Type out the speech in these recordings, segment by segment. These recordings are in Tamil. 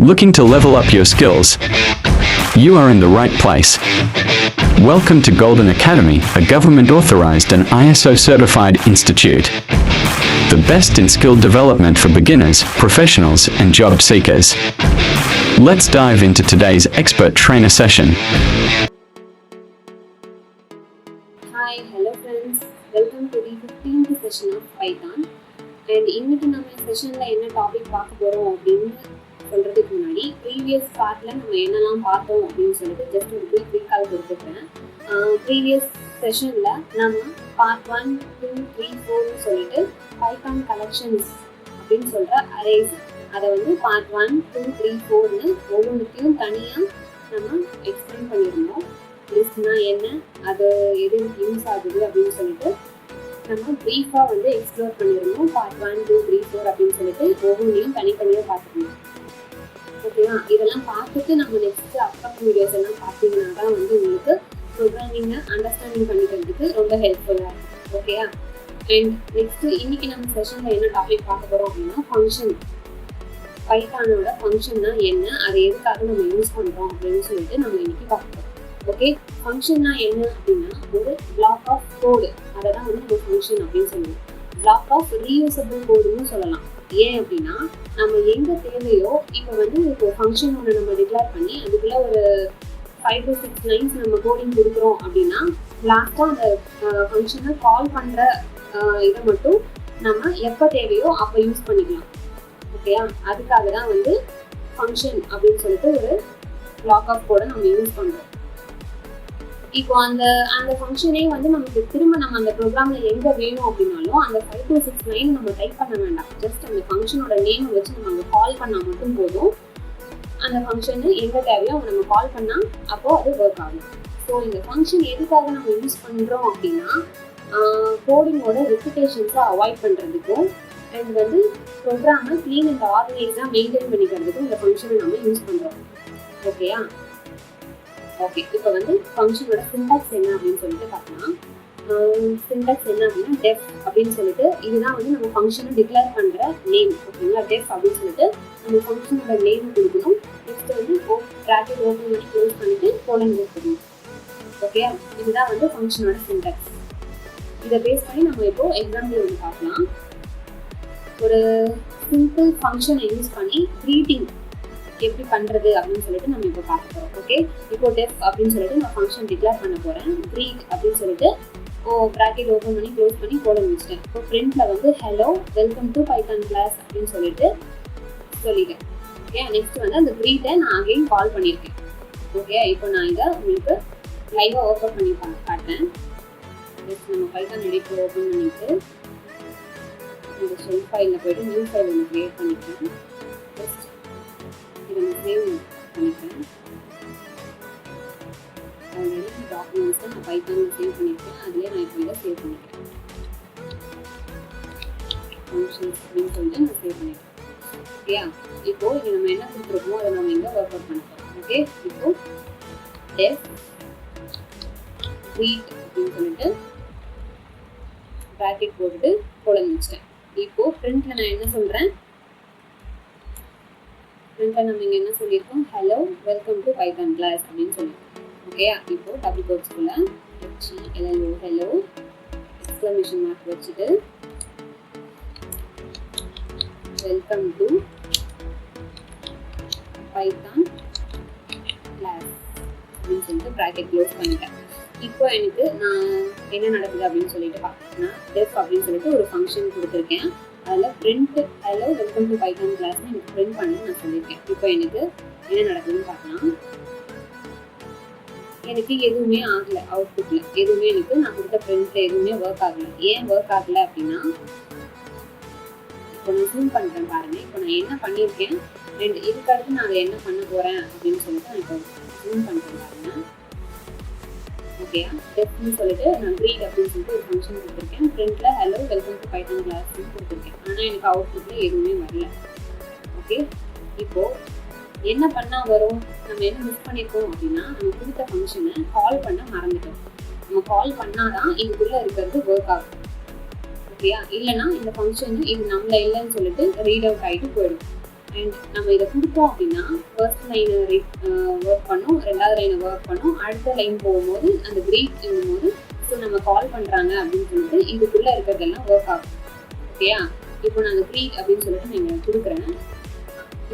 Looking to level up your skills? You are in the right place. Welcome to Golden Academy, a government authorized and ISO certified institute. The best in skill development for beginners, professionals, and job seekers. Let's dive into today's expert trainer session. Hi hello friends welcome to the fifteenth session of Python and இன்னைக்கு நம்ம செஷனில் என்ன டாபிக் பார்க்க போகிறோம் அப்படின்னு சொல்கிறதுக்கு முன்னாடி ப்ரீவியஸ் பார்ட்டில் நம்ம என்னெல்லாம் பார்த்தோம் அப்படின்னு சொல்லிட்டு ஜஸ்ட் ஒரு குயிக் ரீகால் கொடுத்துருக்கேன். ப்ரீவியஸ் செஷனில் நம்ம பார்ட் ஒன் டூ த்ரீ ஃபோர்னு சொல்லிட்டு பைத்தான் கலெக்ஷன்ஸ் அப்படின்னு சொல்கிற அரேஸ் அதை வந்து பார்ட் ஒன் டூ த்ரீ ஃபோர்னு ஒவ்வொன்றுத்தையும் தனியாக நம்ம எக்ஸ்பிளைன் பண்ணியிருந்தோம். லிஸ்ட்னா என்ன அது எது யூஸ் ஆகுது அப்படின்னு சொல்லிட்டு நம்ம ப்ரீஃபாக வந்து எக்ஸ்ப்ளோர் பண்ணியிருந்தோம். Part one two three four அப்படின்னு சொல்லிட்டு ஒவ்வொன்றையும் தனித்தனியாக பார்த்துக்கணும் ஓகேவா? இதெல்லாம் பார்த்துட்டு நம்ம நெக்ஸ்ட் அப்கமிங் வீடியோஸ் எல்லாம் பார்த்தீங்கன்னா தான் வந்து உங்களுக்கு ப்ரோக்ராமிங்கை அண்டர்ஸ்டாண்டிங் பண்ணிக்கிறதுக்கு ரொம்ப ஹெல்ப்ஃபுல்லாக இருக்கும். ஓகேயா? அண்ட் நெக்ஸ்ட் இன்னைக்கு நம்ம செஷனில் என்ன டாபிக் பார்க்க போகிறோம் அப்படின்னா ஃபங்க்ஷன் பைத்தானோட ஃபங்க்ஷன்னா என்ன? அதை எதுக்காக நம்ம யூஸ் பண்ணுறோம் அப்படின்னு சொல்லிட்டு நம்ம இன்னைக்கு பார்க்க ஓகே? ஃபங்க்ஷன்னா என்ன அப்படின்னா ஒரு பிளாக் ஆஃப் கோடு அதை தான் வந்து நம்ம ஃபங்க்ஷன் அப்படின்னு சொல்லுவோம். பிளாக் ஆஃப் ரீயூசபிள் கோடுன்னு சொல்லலாம். ஏன் அப்படின்னா நம்ம எங்கே தேவையோ இப்போ வந்து இப்போ ஃபங்க்ஷன் ஒன்று நம்ம டிக்ளேர் பண்ணி அதுக்குள்ளே ஒரு ஃபைவ் டு சிக்ஸ் லைன்ஸ் நம்ம கோடிங் கொடுக்குறோம் அப்படின்னா லாஸ்ட்டாக அந்த ஃபங்க்ஷனை கால் பண்ணுற இதை மட்டும் நம்ம எப்போ தேவையோ அப்போ யூஸ் பண்ணிக்கலாம். ஓகேயா அதுக்காக தான் வந்து ஃபங்க்ஷன் அப்படின்னு சொல்லிட்டு ஒரு லாக் ஆஃப் கோடை நம்ம யூஸ் பண்ணுறோம் இப்போ அந்த அந்த ஃபங்க்ஷனே வந்து நமக்கு திரும்ப நம்ம அந்த ப்ரோக்ராம்ல எங்க வேணும் அப்படின்னாலும் அந்த ஃபைவ் டூ சிக்ஸ் நைன் நம்ம டைப் பண்ண வேண்டாம். ஜஸ்ட் அந்த ஃபங்க்ஷனோட நேம் வச்சு நம்ம அங்கே கால் பண்ணால் மட்டும் போதும். அந்த ஃபங்க்ஷனு எங்க தேவையோ அவங்க நம்ம கால் பண்ணால் அப்போ அது ஒர்க் ஆகும். ஸோ இந்த ஃபங்க்ஷன் எதுக்காக நம்ம யூஸ் பண்ணுறோம் அப்படின்னா கோடிங்கோட ரெப்புடேஷன்ஸை அவாய்ட் பண்ணுறதுக்கும் அண்ட் வந்து ப்ரோக்ராமை க்ளீன் அண்ட் ஆர்கனைஸாக மெயின்டைன் பண்ணிக்கிறதுக்கும் இந்த ஃபங்க்ஷனை நம்ம யூஸ் பண்ணுறோம் ஓகேயா ஓகே இப்போ வந்து ஃபங்க்ஷனோட சின்டாக்ஸ் என்ன அப்படின்னு சொல்லிட்டு பார்க்கலாம். சின்டாக்ஸ் என்ன அப்படின்னா டெஃப் அப்படின்னு சொல்லிட்டு இதுதான் வந்து நம்ம ஃபங்க்ஷனை டிக்ளேர் பண்ணுற நேம் ஓகேங்களா டெஃப் அப்படின்னு சொல்லிட்டு நம்ம ஃபங்க்ஷனோட நேம் கொடுக்கணும். நெக்ஸ்ட் வந்து ஓ ப்ராக்கெட் ஓப்பன் பண்ணி க்ளோஸ் பண்ணிட்டு கோலன் கொடுக்கணும் ஓகே இதுதான் வந்து ஃபங்க்ஷனோட சின்டாக்ஸ் இதை பேஸ் பண்ணி நம்ம இப்போ எக்ஸாம்பிள் வந்து பார்க்கலாம். ஒரு சிம்பிள் ஃபங்க்ஷனை யூஸ் பண்ணி க்ரீட்டிங் எப்படி பண்ணுறது அப்படின்னு சொல்லிட்டு நம்ம இப்போ பார்க்க போகிறோம் ஓகே இப்போ டெஃப் அப்படின்னு சொல்லிட்டு நான் ஃபங்க்ஷன் டிக்ளேர் பண்ண போகிறேன் க்ரீக் அப்படின்னு சொல்லிட்டு ஓ ப்ராக்கெட் ஓப்பன் பண்ணி க்ளோஸ் பண்ணி போட முடிச்சிட்டேன். இப்போ பிரிண்ட்ல வந்து hello welcome to Python class அப்படின்னு சொல்லிட்டு சொல்லிட்டேன். ஓகே நெக்ஸ்ட் வந்து அந்த க்ரீட்டை நான் அகைன் கால் பண்ணியிருக்கேன். ஓகே இப்போ நான் இதை உங்களுக்கு லைவாக ஓப்பன் பண்ணி பா காட்டுறேன். நெக்ஸ்ட் நம்ம பைத்தான் எடிட்டர் ஓப்பன் பண்ணிட்டு இந்த ஷெல் ஃபைலில் போயிட்டு நியூ ஃபைல் ஒன்று க்ரியேட் பண்ணிக்கிறேன் ஜஸ்ட் இதை நான் சேவ் பண்ணிக்கிறேன் ஆல்ரெடி டாக்குமெண்ட்ஸை நான் பைத்தானில் சேவ் பண்ணியிருக்கேன் அதுலேயே நான் இப்போ இதை சேவ் பண்ணிக்கிறேன் ஃபங்க்ஷன்ஸ் அப்படின்னு சொல்லிட்டு நான் சேவ் பண்ணிக்கிறேன் ஓகேயா இப்போது இது நம்ம என்ன கொடுத்துருக்கோமோ அதை நம்ம இங்கே ஒர்க் அவுட் பண்ண ஓகே இப்போது டெஃப் ரீட் அப்படின்னு சொல்லிட்டு ப்ராக்கெட் போட்டுட்டு குழந்தை இப்போது இப்போ நான் என்ன சொல்கிறேன் டிஃப்ரெண்ட்டாக நம்ம இங்கே என்ன சொல்லியிருக்கோம்? Hello welcome to Python class அப்படின்னு சொல்லியிருக்கோம். ஓகேயா இப்போ double கோட்ஸ்குள்ள H E L L O hello exclamation mark வச்சுட்டு வெல்கம் டு பைத்தான் கிளாஸ் அப்படின்னு சொல்லிட்டு ப்ராக்கெட் க்ளோஸ் பண்ணிட்டேன். இப்போ எனக்கு நான் என்ன நடக்குது அப்படின்னு சொல்லிட்டு பார்த்தீங்கன்னா டெஃப் அப்படின்னு சொல்லிட்டு ஒரு ஃபங்க்ஷன் கொடுத்துருக்கேன். அதில் print hello welcome to Python கிளாஸ்னு எனக்கு பிரிண்ட் பண்ணி நான் சொல்லியிருக்கேன். இப்போ எனக்கு என்ன நடக்குதுன்னு பார்க்கலாம். எனக்கு எதுவுமே ஆகலை அவுட்புட்டில் எதுவுமே எனக்கு நான் கொடுத்த பிரிண்ட்ல எதுவுமே ஒர்க் ஆகலை. ஏன் ஒர்க் ஆகலை அப்படின்னா இப்போ நான் ஜூம் பண்ணுறேன் பாருங்க. இப்போ நான் என்ன பண்ணியிருக்கேன்? ரெண்டு இதுக்கடுத்து நான் அதை என்ன பண்ண போகிறேன் அப்படின்னு சொல்லிட்டு நான் இப்போ ஜூம் பண்ணுறேன் பாருங்க. ஓகேயா டெஃப்னு சொல்லிட்டு நான் க்ரீட் அப்படின்னு சொல்லிட்டு ஒரு ஃபங்க்ஷன் கொடுத்துருக்கேன். ஃப்ரண்ட்டில் ஹலோ வெல்கம் டு பைத்தான் கிளாஸ்னு கொடுத்துருக்கேன். ஆனால் எனக்கு அவுட்புட்ல எதுவுமே வரல. ஓகே இப்போது என்ன பண்ணால் வரும்? நம்ம என்ன மிஸ் பண்ணியிருக்கோம் அப்படின்னா நம்ம கொடுத்த ஃபங்க்ஷனை கால் பண்ண மறந்துட்டோம். நம்ம கால் பண்ணால் தான் இதுக்குள்ளே இருக்கிறது ஒர்க் ஆகும். ஓகேயா இல்லைன்னா இந்த ஃபங்க்ஷன் இது நம்மள இல்லைன்னு சொல்லிட்டு ரீட் அவுட் ஆகிட்டு போயிடும். அண்ட் நம்ம இதை கொடுத்தோம் அப்படின்னா ஃபர்ஸ்ட் லைனை ஒர்க் பண்ணோம் ரெண்டாவது லைனை ஒர்க் பண்ணோம் அடுத்த லைன் போகும்போது அந்த பிரேக் போது ஸோ நம்ம கால் பண்ணுறாங்க அப்படின்னு சொல்லிட்டு இதுக்குள்ளே இருக்கிறதெல்லாம் ஒர்க் ஆகும். ஓகேயா இப்போ நான் அந்த க்ரீட் அப்படின்னு சொல்லிட்டு நீங்கள் கொடுக்குறேன்.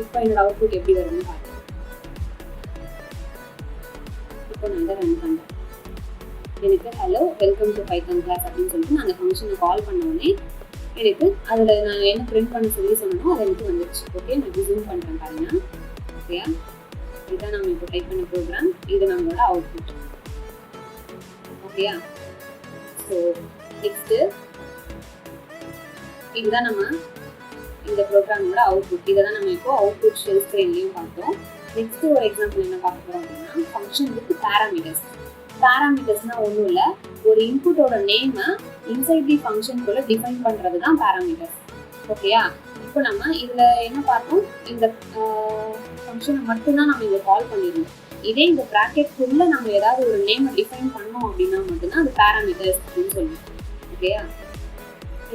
இப்போ என்னோட அவுட்புட் எப்படி வருதுன்னு பார்க்கலாம் இப்போ நான் ரன் பண்ணுறேன் எனக்கு hello welcome to Python class அப்படின்னு சொல்லிட்டு நான் அந்த ஃபங்க்ஷனை கால் பண்ண உடனே எனக்கு அதில் நான் என்ன பிரிண்ட் பண்ண சொல்லி சொன்னோம் அது எனக்கு வந்துடுச்சு ஓகே நான் ஜூம் பண்ணுறேன் பாருங்க. ஓகேயா இதுதான் நம்ம இப்போ டைப் பண்ண ப்ரோக்ராம் இது நம்மளோட அவுட்புட் ஓகேயா ஸோ நெக்ஸ்ட்டு இதுதான் நம்ம இந்த ப்ரோக்ராமோட அவுட்புட் இதை தான் நம்ம இப்போ அவுட்புட் ஷெல் ஸ்க்ரீன்லையும் பார்த்தோம். நெக்ஸ்ட் ஒரு எக்ஸாம்பிள் என்ன பார்க்க போகிறோம் அப்படின்னா ஃபங்க்ஷன் வித் பேராமீட்டர்ஸ் பேராமீட்டர்ஸ்னால் ஒன்றும் இல்லை ஒரு இன்புட்டோட நேமை இன்சைட் தி ஃபங்க்ஷனுக்குள்ள டிஃபைன் பண்ணுறது தான் பேராமீட்டர்ஸ் ஓகேயா இப்போ நம்ம இதில் என்ன பார்த்தோம்? இந்த ஃபங்க்ஷனை மட்டும்தான் நம்ம இங்கே கால் பண்ணியிருந்தோம் இதே இந்த ப்ராக்கெட்குள்ளே நம்ம ஏதாவது ஒரு நேமை டிஃபைன் பண்ணோம் அப்படின்னா மட்டும்தான் அது பேராமீட்டர்ஸ் அப்படின்னு சொல்லுவோம். ஓகேயா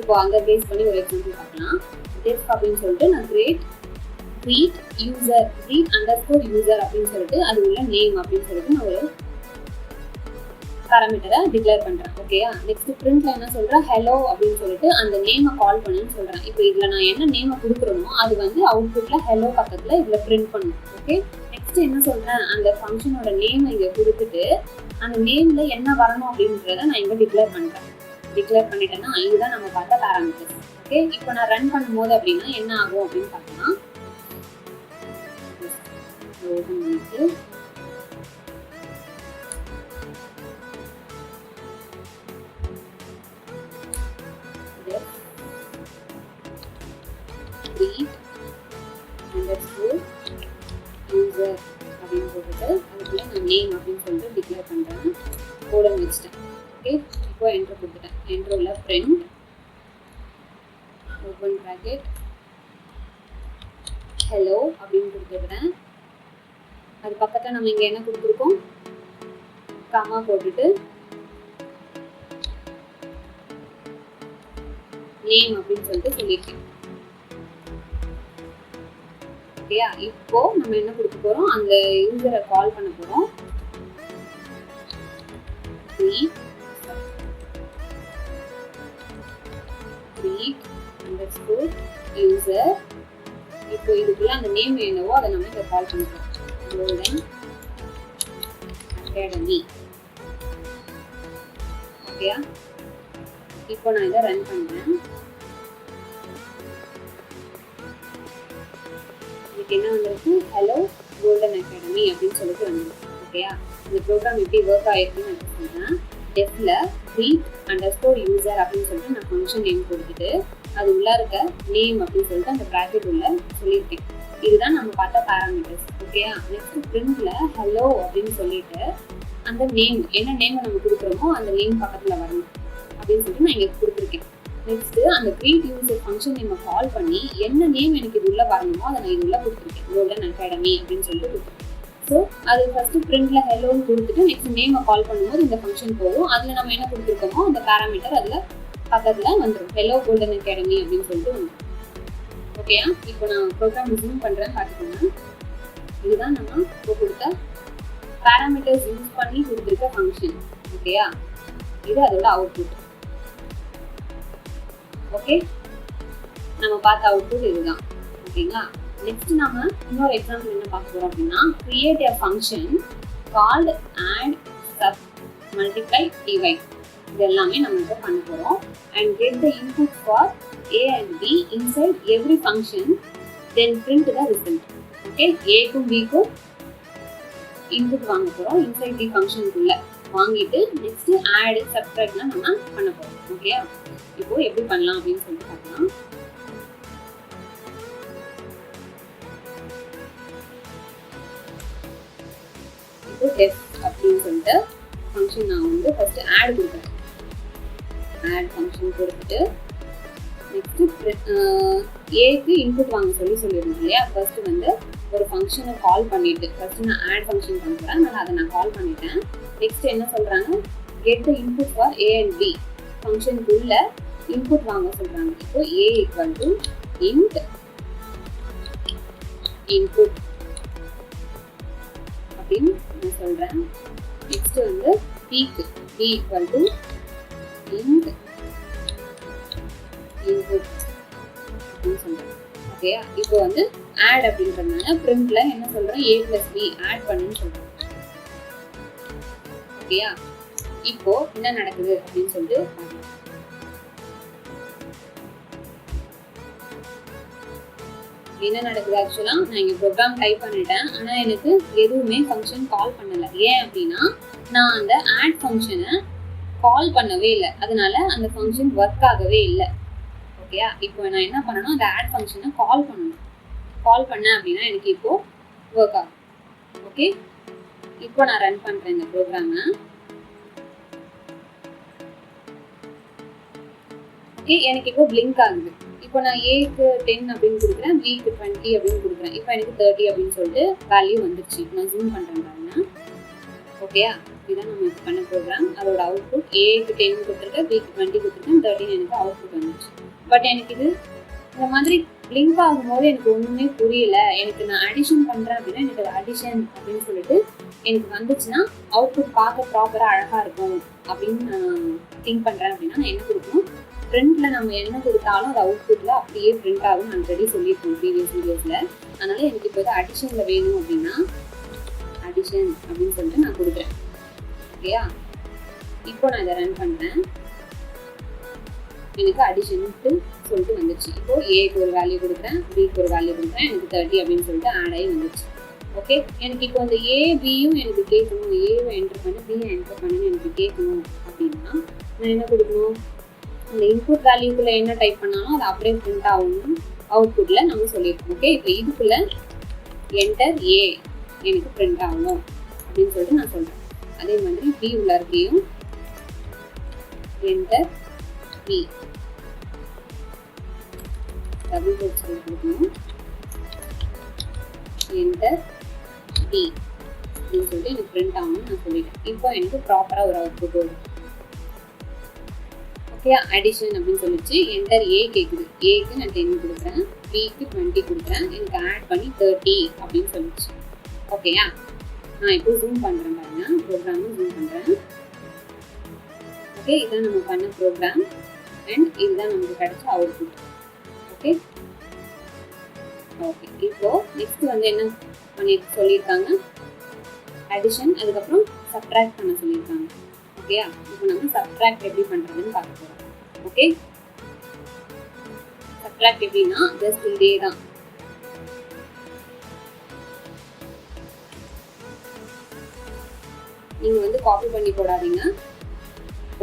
இப்போ அங்கே பேஸ் பண்ணி ஒரு எக்ஸாம்பிள் பார்க்கலாம். டெஃப் அப்படின்னு சொல்லிட்டு நான் greet greet user greet underscore user user அப்படின்னு சொல்லிட்டு அது உள்ள நேம் அப்படின்னு சொல்லிட்டு நான் ஒரு பேராமீட்டரை டிக்ளேர் பண்ணுறேன் ஓகேயா நெக்ஸ்ட் பிரிண்ட்ல என்ன சொல்கிறேன் ஹலோ அப்படின்னு சொல்லிட்டு அந்த நேமை கால் பண்ணுன்னு சொல்கிறேன் இப்போ இதில் நான் என்ன நேமை கொடுக்குறேனோ அது வந்து அவுட்புட்டில் ஹலோ பக்கத்தில் இதில் பிரிண்ட் பண்ணும். ஓகே நெக்ஸ்ட் என்ன சொல்கிறேன் அந்த ஃபங்க்ஷனோட நேமை இங்கே கொடுத்துட்டு அந்த நேமில் என்ன வரணும் அப்படின்றத நான் இங்கே டிக்ளேர் பண்ணுறேன் டிக்ளேர் பண்ணிட்டேன்னா இதுதான் நம்ம பார்த்த பேராமீட்டர்ஸ் ஓகே இப்போ நான் ரன் பண்ணும்போது அப்படின்னா என்ன ஆகும் அப்படின்னு பார்த்தோம்னா முடிச்சிட்டேன் ஓகே இப்போ என்ட்ரு கொடுத்துட்டேன். என்ட்ரோவில் ஃப்ரெண்ட் ஓப்பன் ப்ராக்கெட் ஹலோ அப்படின்னு கொடுத்துருக்குறேன் அது பக்கத்தில் நம்ம இங்கே என்ன கொடுத்துருக்கோம்? கமா போட்டுட்டு நேம் அப்படின்னு சொல்லிட்டு சொல்லியிருக்கேன். ஓகேயா இப்போ நம்ம என்ன கொடுக்க போறோம்? அந்த யூசரை கால் பண்ண போறோம். Greek, Greek underscore user இப்போ இதுக்குள்ள அந்த நேம் என்னவோ அதை நம்ம இதை கால் பண்ணுறோம் கோல்டன் அகாடமி ஓகேயா இப்போ நான் இதை ரன் பண்ணுறேன் இதுக்கு என்ன வந்திருக்கு ஹலோ கோல்டன் அகாடமி அப்படின்னு சொல்லிட்டு வந்திருக்கு ஓகேயா இந்த ப்ரோக்ராம் எப்படி ஒர்க் ஆயிருக்குன்னு நான் சொல்றேன். டெஃப்ல ரீட் அண்டர் ஸ்கோர் யூசர் அப்படின்னு சொல்லிட்டு நான் ஃபங்க்ஷன் நேம் கொடுத்துட்டு அது உள்ளே இருக்க நேம் அப்படின்னு சொல்லிட்டு அந்த ப்ராக்கெட் உள்ள சொல்லியிருக்கேன். இதுதான் நம்ம பார்த்த பேராமீட்டர்ஸ் ஓகேயா நெக்ஸ்ட் பிரிண்ட்ல ஹலோ அப்படின்னு சொல்லிட்டு அந்த நேம் என்ன நேம் நம்ம கொடுக்குறோமோ அந்த நேம் பக்கத்தில் வரணும் அப்படின்னு சொல்லிட்டு நான் இங்கே கொடுத்துருக்கேன். நெக்ஸ்ட் அந்த கிரியேட் யூசர் ஃபங்க்ஷன் நேமை கால் பண்ணி என்ன நேம் எனக்கு இது உள்ள வரணுமோ அதை நான் இது உள்ள கொடுத்துருக்கேன். கோல்டன் அகாடமி அப்படின்னு சொல்லிட்டு கொடுத்துருக்கேன். ஸோ அது ஃபர்ஸ்ட் பிரிண்ட்ல ஹெலோன்னு கொடுத்துட்டு நெக்ஸ்ட் நேமை கால் பண்ணும்போது இந்த ஃபங்க்ஷன் போகும். அதில் நம்ம என்ன கொடுத்துருக்கோமோ அந்த பேராமீட்டர் அதில் பக்கத்தில் வந்துடும் ஹெலோ கோல்டன் அகாடமி அப்படின்னு சொல்லிட்டு வந்துடும் ஓகேயா இப்போ நான் ப்ரோக்ராம் ஜூம் பண்ணுறேன் பார்த்துக்கோங்க. இதுதான் நம்ம இப்போ கொடுத்த பேராமீட்டர்ஸ் யூஸ் பண்ணி கொடுத்துருக்க ஃபங்க்ஷன் ஓகேயா இது அதோட அவுட்புட் ஓகே நம்ம பார்த்த அவுட்புட் இதுதான். ஓகேங்களா நெக்ஸ்ட் நாம இன்னொரு எக்ஸாம்பிள் என்ன பார்க்க போறோம் அப்படின்னா create a function called add sub multiply divide இது எல்லாமே நம்ம இப்போ பண்ண போறோம். And get the input for A and B inside every function then print the result okay ஏக்கும் பிக்கும் இன்புட் வாங்க போறோம். இன்சைட் தி ஃபங்க்ஷனுக்குள்ள வாங்கிட்டு நெக்ஸ்ட் ஆட் சப்ட்ராக்ட்லாம் நம்ம பண்ண போறோம். ஓகே இப்போ எப்படி பண்ணலாம் அப்படின்னு சொல்லிட்டு பார்க்கலாம். வந்து டெஸ்ட் அப்படின்னு சொல்லிட்டு ஃபங்க்ஷன் நான் வந்து ஃபஸ்ட்டு ஆட் கொடுக்குறேன் ஆட் ஃபங்க்ஷன் கொடுத்துட்டு நெக்ஸ்ட்டு ஏக்கு இன்புட் வாங்க சொல்லி சொல்லியிருந்தேன் இல்லையா? ஃபஸ்ட்டு வந்து ஒரு ஃபங்க்ஷனை கால் பண்ணிவிட்டு ஃபஸ்ட்டு நான் ஆட் ஃபங்க்ஷன் பண்ணுறேன் அதனால் அதை நான் கால் பண்ணிட்டேன். நெக்ஸ்ட் என்ன சொல்கிறாங்க get the input for A and B ஃபங்க்ஷனுக்குள்ள input வாங்க சொல்கிறாங்க இப்போ A equal to int input அப்படின்னு நான் சொல்கிறேன் நெக்ஸ்ட் வந்து peak B equal to int input அப்படின்னு சொல்கிறேன் ஓகேயா இப்போ வந்து ஆட் அப்படின்றதுனால பிரிண்ட்ல என்ன சொல்கிறேன் ஏ பிளஸ் பி ஆட் பண்ணுன்னு சொல்கிறேன் ஓகேயா இப்போ என்ன நடக்குது அப்படின்னு சொல்லிட்டு என்ன நடக்குது ஆக்சுவலாக நான் இங்கே ப்ரோக்ராம் டைப் பண்ணிட்டேன். ஆனால் எனக்கு எதுவுமே ஃபங்க்ஷன் கால் பண்ணலை. ஏன் அப்படின்னா நான் அந்த ஆட் ஃபங்க்ஷனை கால் பண்ணவே இல்லை. அதனால அந்த ஃபங்க்ஷன் ஒர்க் ஆகவே இல்லை. ஓகேயா இப்போ நான் என்ன பண்ணணும்? அந்த ஆட் ஃபங்க்ஷனை கால் பண்ணணும். கால் பண்ணேன் அப்படின்னா எனக்கு இப்போது ஒர்க் ஆகும். ஓகே இப்போ நான் ரன் பண்ணுறேன் இந்த ப்ரோக்ராமை ஓகே எனக்கு இப்போ பிளிங்க் ஆகுது. இப்போ நான் ஏக்கு டென் அப்படின்னு கொடுக்குறேன் பிக்கு டுவெண்ட்டி அப்படின்னு கொடுக்குறேன். இப்போ எனக்கு தேர்ட்டி அப்படின்னு சொல்லிட்டு வேல்யூ வந்துருச்சு. நான் ஜூம் பண்ணுறேன் பாருங்க. ஓகேயா இதுதான் நம்ம இப்போ பண்ண ப்ரோக்ராம் அதோட அவுட்புட் ஏக்கு டென் கொடுத்துருக்கேன் பிக்கு டுவெண்ட்டி கொடுத்துருக்கேன் தேர்ட்டின் எனக்கு அவுட்புட் வந்துருச்சு. பட் எனக்கு இது இந்த மாதிரி லிங்க் ஆகும்போது எனக்கு ஒன்றுமே புரியல. எனக்கு நான் அடிஷன் பண்ணுறேன் அப்படின்னா எனக்கு அடிஷன் அப்படின்னு சொல்லிட்டு எனக்கு வந்துச்சுன்னா அவுட்புட் பார்க்க ப்ராப்பராக அழகாக இருக்கும் அப்படின்னு நான் திங்க் பண்ணுறேன் அப்படின்னா நான் என்ன கொடுக்கணும் பிரிண்ட்ல நம்ம என்ன கொடுத்தாலும் அது அவுட்புட்ல அப்படியே பிரிண்ட் ஆகும். ஆல்ரெடி சொல்லியிருக்கோம் ப்ரீவியஸ் வீடியோஸ்ல அதனால எனக்கு இப்போ இது அடிஷன்ல வேணும் அப்படின்னா அடிஷன் அப்படின்னு சொல்லிட்டு நான் கொடுக்குறேன். ஓகேயா இப்போ நான் இதை ரன் பண்ணுறேன் எனக்கு அடிஷன்ட்டு சொல்லிட்டு வந்துச்சு. இப்போ ஏக்கு ஒரு வேல்யூ கொடுக்குறேன் பிக்கு ஒரு வேல்யூ கொடுக்குறேன் எனக்கு தேர்ட்டி அப்படின்னு சொல்லிட்டு ஆட் ஆகி வந்துச்சு. ஓகே எனக்கு இப்போ அந்த ஏ பியும் எனக்கு கேட்கணும். ஏவை என்டர் பண்ணி பியை என்டர் பண்ணுன்னு எனக்கு கேட்கணும் அப்படின்னா நான் என்ன கொடுக்கணும்? அந்த இன்புட் வேல்யூக்குள்ள என்ன டைப் பண்ணாலும் அது அப்படியே பிரிண்ட் ஆகணும் அவுட்புட்ல நம்ம சொல்லியிருக்கோம் ஓகே இப்போ இதுக்குள்ள என்டர் ஏ எனக்கு பிரிண்ட் ஆகணும் அப்படின்னு சொல்லிட்டு நான் சொல்றேன். அதே மாதிரி பி உள்ள இருக்கையும் என்டர் பி டபுள் கோட் சொல்லி கொடுக்கணும். என்டர் பி அப்படின்னு சொல்லிட்டு எனக்கு பிரிண்ட் ஆகணும்னு நான் சொல்லிட்டேன். இப்போ எனக்கு ப்ராப்பராக ஒரு அவுட்புட் வரும். ஓகே அடிஷன் அப்படின்னு சொல்லிச்சு. என்டர் ஏ கேட்குது ஏக்கு நான் டென் கொடுக்குறேன். பிக்கு டுவெண்ட்டி கொடுக்குறேன். எனக்கு ஆட் பண்ணி தேர்ட்டி அப்படின்னு சொல்லிச்சு. ஓகேயா நான் இப்போ ஜூம் பண்ணுறேன் பாருங்க. ப்ரோக்ராமும் ஜூம் பண்ணுறேன் ஓகே இதுதான் நம்ம பண்ண ப்ரோக்ராம் அண்ட் இதுதான் நமக்கு கிடைச்ச அவுட்புட் ஓகே ஓகே இப்போ நெக்ஸ்ட் வந்து என்ன பண்ணி சொல்லியிருக்காங்க? அடிஷன் அதுக்கப்புறம் சப்ட்ராக்ட் பண்ண சொல்லியிருக்காங்க. ஓகேயா இப்போ நம்ம சப்ட்ராக்ட் எப்படி பண்ணுறதுன்னு பார்க்க போகிறோம் ஓகே? சப்ட்ராக்ட் எப்படின்னா ஜஸ்ட் இதே தான். நீங்கள் வந்து காப்பி பண்ணி போடாதீங்க.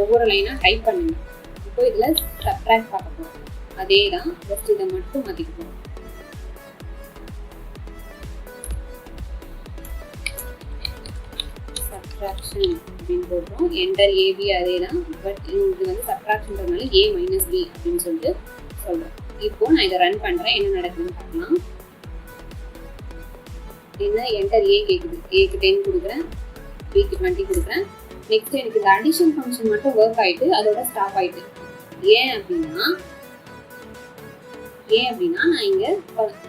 ஒவ்வொரு லைனாக டைப் பண்ணுங்க. இப்போ இதில் சப்ட்ராக்ட் பார்க்க போகிறோம் அதே தான் ஜஸ்ட் இதை மட்டும் மாற்றிக்க போகிறோம் சப்ட்ராக்ஷன் அப்படின்னு போடுறோம் என்டர் ஏபி அதே தான். பட் இது வந்து சப்ட்ராக்ஷன்றதுனால ஏ மைனஸ் பி அப்படின்னு சொல்லிட்டு சொல்கிறேன் இப்போ நான் இதை ரன் பண்ணுறேன் என்ன நடக்குதுன்னு பார்க்கலாம். என்ன? என்டர் ஏ கேட்குது ஏக்கு டென் கொடுக்குறேன். பிக்கு டுவெண்ட்டி கொடுக்குறேன். நெக்ஸ்ட் எனக்கு இந்த அடிஷன் ஃபங்க்ஷன் மட்டும் ஒர்க் ஆயிட்டு அதோட ஸ்டாப் ஆயிட்டு. ஏன் அப்படின்னா ஏன் அப்படின்னா நான் இங்கே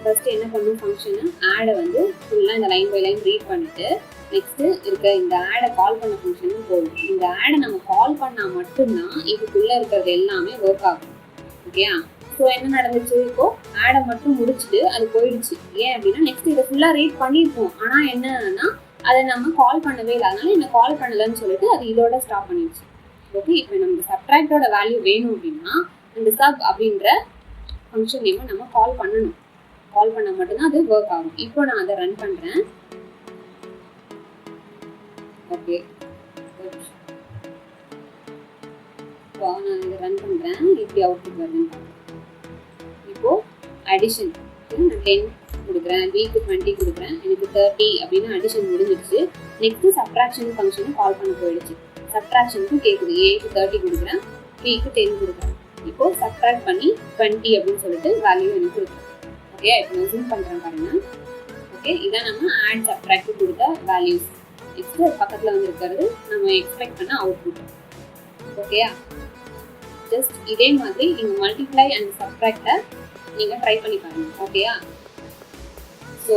ஃபர்ஸ்ட் என்ன பண்ணும் ஃபங்க்ஷனு ஆடை வந்து ஃபுல்லாக இந்த லைன் பை லைன் ரீட் பண்ணிட்டு நெக்ஸ்ட்டு இருக்க இந்த ஆடை கால் பண்ண ஃபங்க்ஷனும் போகும் இந்த ஆடை நம்ம கால் பண்ணால் மட்டும்தான் இதுக்குள்ளே இருக்கிறது எல்லாமே ஒர்க் ஆகும். ஓகேயா ஸோ என்ன நடந்துச்சு? இப்போ ஆடை மட்டும் முடிச்சுட்டு அது போயிடுச்சு. ஏன் அப்படின்னா நெக்ஸ்ட் இதை ஃபுல்லாக ரீட் பண்ணியிருப்போம் ஆனால் என்னன்னா அதை நம்ம கால் பண்ணவே இல்லை. அதனால என்ன கால் பண்ணலன்னு சொல்லிட்டு அது இதோட ஸ்டாப் பண்ணிடுச்சு. ஓகே இப்போ நமக்கு சப்ட்ராக்டோட வேல்யூ வேணும் அப்படின்னா இந்த சப் அப்படின்ற ஃபங்க்ஷன் நேமை நம்ம கால் பண்ணணும். கால் பண்ணால் மட்டும்தான் அது ஒர்க் ஆகும். இப்போ நான் அதை ரன் பண்ணுறேன் ஓகே இப்போ நான் இதை ரன் பண்ணுறேன் இப்படி அவுட்புட் வருதுன்னு இப்போது அடிஷன் நான் டென் கொடுக்குறேன். வீக்கு டுவெண்ட்டி கொடுக்குறேன். எனக்கு தேர்ட்டி அப்படின்னு அடிஷன் முடிஞ்சிடுச்சு. நெக்ஸ்ட்டு சப்ராக்ஷன் ஃபங்க்ஷனை கால் பண்ண போயிடுச்சு. சப்ராக்ஷனுக்கும் கேட்குது ஏக்கு தேர்ட்டி கொடுக்குறேன். பிக்கு டென் கொடுக்குறேன். இப்போ சப்ட்ராக்ட் பண்ணி டுவெண்ட்டி அப்படின்னு சொல்லிட்டு வேல்யூ எனக்கு கொடுக்குறேன் ஓகே இப்போ ஜூம் பண்ணுறேன் பாருங்க. ஓகே இதான் நம்ம ஆட் சப்ட்ராக்ட் கொடுத்த வேல்யூஸ் நெக்ஸ்ட் பக்கத்தில் வந்து இருக்கிறது நம்ம எக்ஸ்பெக்ட் பண்ண அவுட்புட் ஓகேயா ஜஸ்ட் இதே மாதிரி நீங்கள் மல்டிப்ளை அண்ட் சப்ட்ராக்டை நீங்கள் ட்ரை பண்ணி பாருங்க. ஓகேயா ஸோ ஸோ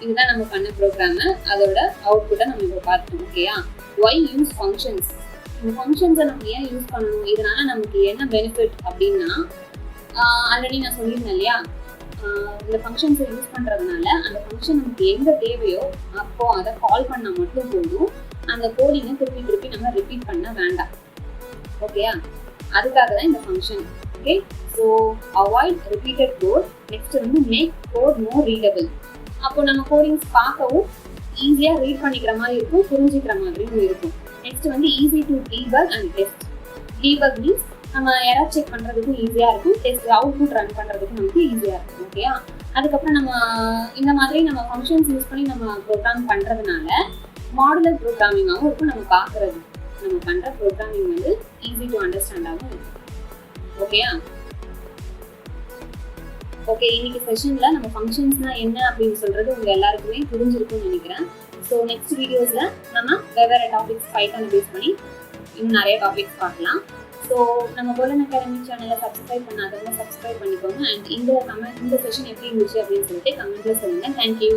இதுதான் நம்ம பண்ண ப்ரோக்ராமு அதோட அவுட்புட்டை நம்ம இப்போ பார்த்தோம் ஓகேயா ஒய் யூஸ் ஃபங்க்ஷன்ஸ் இந்த ஃபங்க்ஷன்ஸை நம்ம ஏன் யூஸ் பண்ணணும்? இதனால நமக்கு என்ன பெனிஃபிட் அப்படின்னா ஆல்ரெடி நான் சொல்லியிருந்தேன் இல்லையா? இந்த ஃபங்க்ஷன்ஸை யூஸ் பண்ணுறதுனால அந்த ஃபங்க்ஷன் நமக்கு எங்கே தேவையோ அப்போ அதை கால் பண்ணால் மட்டும் போதும். அந்த கோடிங்கை திருப்பி திருப்பி நம்ம ரிப்பீட் பண்ண வேண்டாம். ஓகேயா அதுக்காக தான் இந்த function okay so avoid repeated code next வந்து மேக் கோட் மோர் ரீடபிள் அப்போ நம்ம கோடிங்ஸ் பார்க்கவும் ஈஸியாக ரீட் பண்ணிக்கிற மாதிரி இருக்கும் புரிஞ்சுக்கிற மாதிரியும் இருக்கும். நெக்ஸ்ட் வந்து easy to debug and test debug means நம்ம எரர் செக் பண்ணுறதுக்கும் ஈஸியாக இருக்கும். டெஸ்ட் அவுட்புட் ரன் பண்ணுறதுக்கும் நமக்கு ஈஸியாக இருக்கும் ஓகேயா அதுக்கப்புறம் நம்ம இந்த மாதிரி நம்ம ஃபங்க்ஷன்ஸ் யூஸ் பண்ணி நம்ம ப்ரோக்ராம் பண்ணுறதுனால மாடுலர் ப்ரோக்ராமிங்காகவும் இருக்கும். நம்ம பார்க்குறது நம்ம பண்ணுற ப்ரோக்ராமிங் வந்து ஈஸி டு அண்டர்ஸ்டாண்டாகவும் இருக்கும் ஓகேயா ஓகே இன்னைக்கு செஷனில் நம்ம ஃபங்க்ஷன்ஸ்னா என்ன அப்படின்னு சொல்றது உங்கள் எல்லாருக்குமே புரிஞ்சிருக்கும்னு நினைக்கிறேன். ஸோ நெக்ஸ்ட் வீடியோஸில் நம்ம வெவ்வேறு டாபிக்ஸ் பைத்தான பேஸ் பண்ணி இன்னும் நிறைய டாபிக்ஸ் பார்க்கலாம். ஸோ நம்ம கோல்டன் அகாடமி சேனலை சப்ஸ்கிரைப் பண்ணாதவங்க சப்ஸ்கிரைப் பண்ணிக்கோங்க. அண்ட் இந்த கமெண்ட் இந்த செஷன் எப்படி இருந்துச்சு அப்படின்னு சொல்லிட்டு கமெண்ட்டில் சொல்லுங்க. தேங்க்யூ